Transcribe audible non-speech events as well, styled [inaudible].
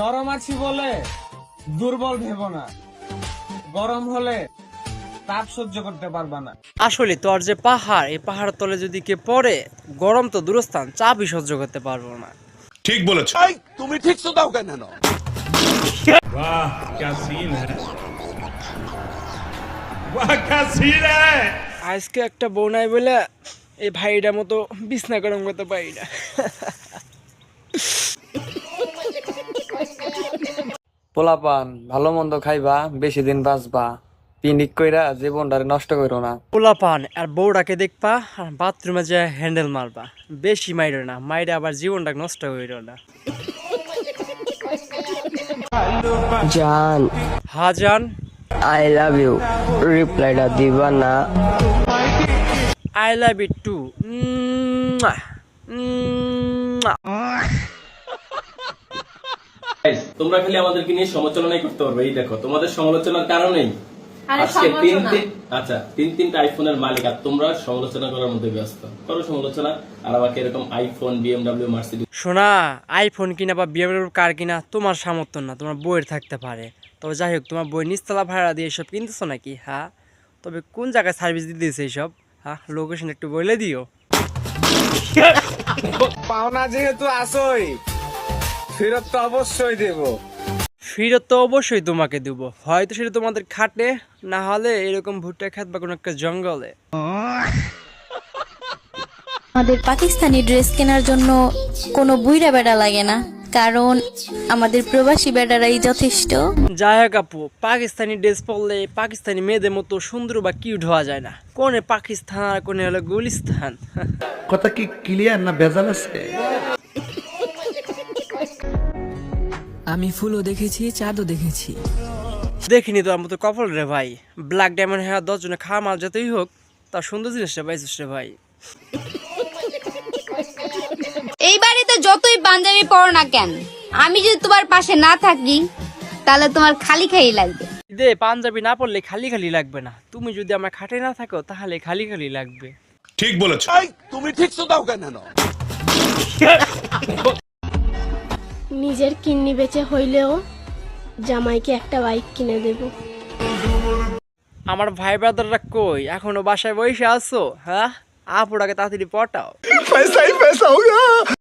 নরম আছি বলে দুর্বল ভেবো না গরম হলে তাপ সহ্য করতে পারবা না আসলে তোর যে পাহাড় এই পাহাড়ের তলে যদি কে পড়ে গরম তো দূরস্থান চাপই সহ্য করতে পারবো না ঠিক বলেছো তুমি ঠিক তো দাও কেন वाह क्या सीन है वाह क्या सीन है আজকে একটা বউ নাই বলে এই ভাইটার মতো বিছনা গরম করতে পারি না পোলাপান ভালো মন্দ খাইবা বেশি দিন বাঁচবা। পিনিক কইরা জীবনটারে নষ্ট করো না। পোলাপান আর বউটাকে দেখবা আর বাথরুমে যে হ্যান্ডেল মারবা। বেশি মাইরো না মাইরে আবার জীবনটাকে নষ্ট করিও না। জান। হাজান আই লাভ ইউ রিপ্লাইটা দিবা না। আই লাভ ইট টু তোমরা খালি আমাদেরকে নিয়ে সমালোচনাই করতে পারবে এই দেখো তোমাদের সমালোচনার কারণেই আজকে তিন তিন আচ্ছা তিন তিনটা আইফোনের মালিক আর তোমরা সমালোচনা করার মধ্যে ব্যস্ত। করো সমালোচনা আর আমাকে এরকম আইফোন বিএমডাব্লিউ মার্সিডিজ শোনা আইফোন কিনা বা বিএমডব্লিউ কার কিনা তোমার সামর্থ্য না তোমার বইয়ের থাকতে পারে। তবে যাই হোক তোমার বই নিচতলা ভাড়া দিয়ে এসব কিনতেছো নাকি? হ্যাঁ তবে কোন জায়গায় সার্ভিস দিতেছে এইসব হ্যাঁ লোকেশন একটু বলে দিও। পাওনা যেহেতু আসই ফেরত তো অবশ্যই দেবো। ফিরত তো অবশ্যই তোমাকে দেবো। হয়তো সেটা তোমাদের খাটে না হলে এরকম ভুট্টা খাত বা কোনো একটা জঙ্গলে। আমাদের পাকিস্তানি ড্রেস কেনার জন্য কোনো বুইরা বেড়া লাগে না কারণ আমাদের প্রবাসী বেড়ারাই যথেষ্ট। যাই হোক আপু পাকিস্তানি ড্রেস পরলে পাকিস্তানি মেয়েদের মতো সুন্দর বা কিউট হওয়া যায় না। কোনে পাকিস্তান আর কোনে হলো গুলিস্তান। কথা কি ক্লিয়ার না ভেজাল আছে? আমি ফুলও দেখেছি চাঁদও দেখেছি। দেখিনি তো আমার তো কপাল রে ভাই। ব্ল্যাক ডায়মন্ড হ্যাঁ দশজনে খাওয়া মাল যতই হোক তার সুন্দর জিনিসটা পাইছিস রে ভাই। এই বাড়িতে যতই পাঞ্জাবি পরো না কেন আমি যদি তোমার পাশে না থাকি তাহলে তোমার খালি খালি লাগবে। দে পাঞ্জাবি না পড়লে খালি খালি লাগবে না। তুমি যদি আমার খাটে না থাকো তাহলে খালি খালি লাগবে। ঠিক বলেছ। তুমি ঠিক তো দাও কেন? নিজের কিন্নি বেচে হইলেও জামাইকে একটা বাইক কিনে দেব। আমার ভাই ব্রাদাররা কই? এখনও বাসায় বসে আছো? হ্যাঁ? আপুরাকে তাড়াতাড়ি পটাও। [laughs]